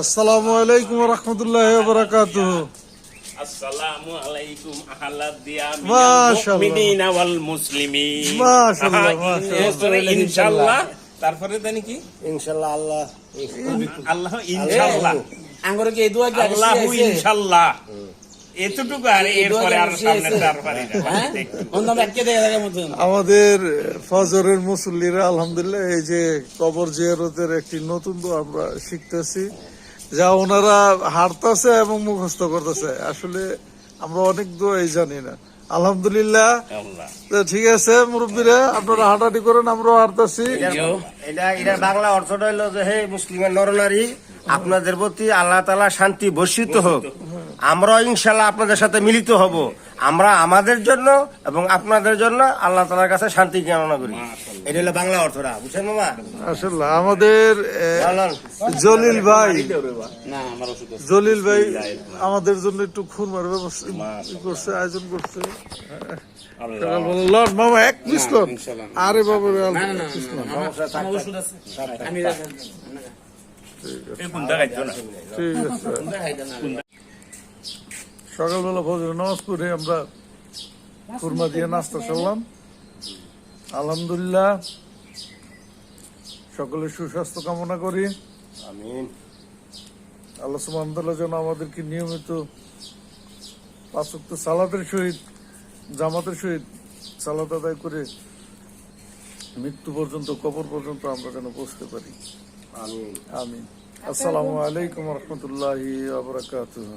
আসসালামু আলাইকুম রহমতুল্লাহ বারাকাতুহ। আসসালামু আলাইকুম আহলাদ দিয়ামি ওয়াল মুসলিমিন। মাশাআল্লাহ, ইনশাআল্লাহ। তারপরে জানি কি? ইনশাল্লাহ আল্লাহ। আল্লাহ ইনশাআল্লাহ। আঙ্গুরে কি এই দুয়া কি আল্লাহ ইনশাআল্লাহ। এতটুকু আর এরপরে আর সামনে তার পারি না। হ্যাঁ? আমাদের ফজরের মুসল্লিরা আলহামদুলিল্লাহ এই যে কবর জিয়ারতের একটি নতুন আমরা শিখতেছি যা ওনারা হারতাছে এবং মুখস্থ করতেছে। আসলে আমরা অনেক দোয়াই জানি না। আলহামদুলিল্লাহ। ঠিক আছে মুরব্বীরা আপনারা হাঁটাহাঁটি করেন আমরাও হাঁটতাছি। এটা এটা বাংলা অর্থটা হলো যে হে মুসলিমের নরনারী আপনাদের প্রতি আল্লাহ তালা শান্তি বর্ষিত হোক। আমরাও ইনশাল্লাহ আপনাদের সাথে মিলিত হব। আমরা আমাদের জন্য এবং আপনাদের জন্য আল্লাহ তালার কাছে শান্তি কামনা করি। এটা হলো বাংলা অর্থরা বুঝছেন মামা? আসলে আমাদের জলিল ভাই। আমার। জলিল ভাই আমাদের জন্য একটু খুরমার ব্যবস্থা করছে আয়োজন করছে। মামা এক পিস আরে বাবা আমার আমার ঠিক আছে। সকালবেলা ফজর নামাজ পড়ে আমরা খুরমা দিয়ে নাস্তা করলাম। আলহামদুলিল্লাহ সকলের সুস্বাস্থ্য কামনা করি। আমিন। আল্লাহ সুবহানাহু যেন আমাদেরকে নিয়মিত পাঁচক্ত সালাতের সহিত জামাতের সহিত সালাত আদায় করে মৃত্যু পর্যন্ত কবর পর্যন্ত আমরা যেন পৌঁছতে পারি। আমিন। আমিন। আসসালামু আলাইকুম রহমতুল্লাহি আবরাকাতুহ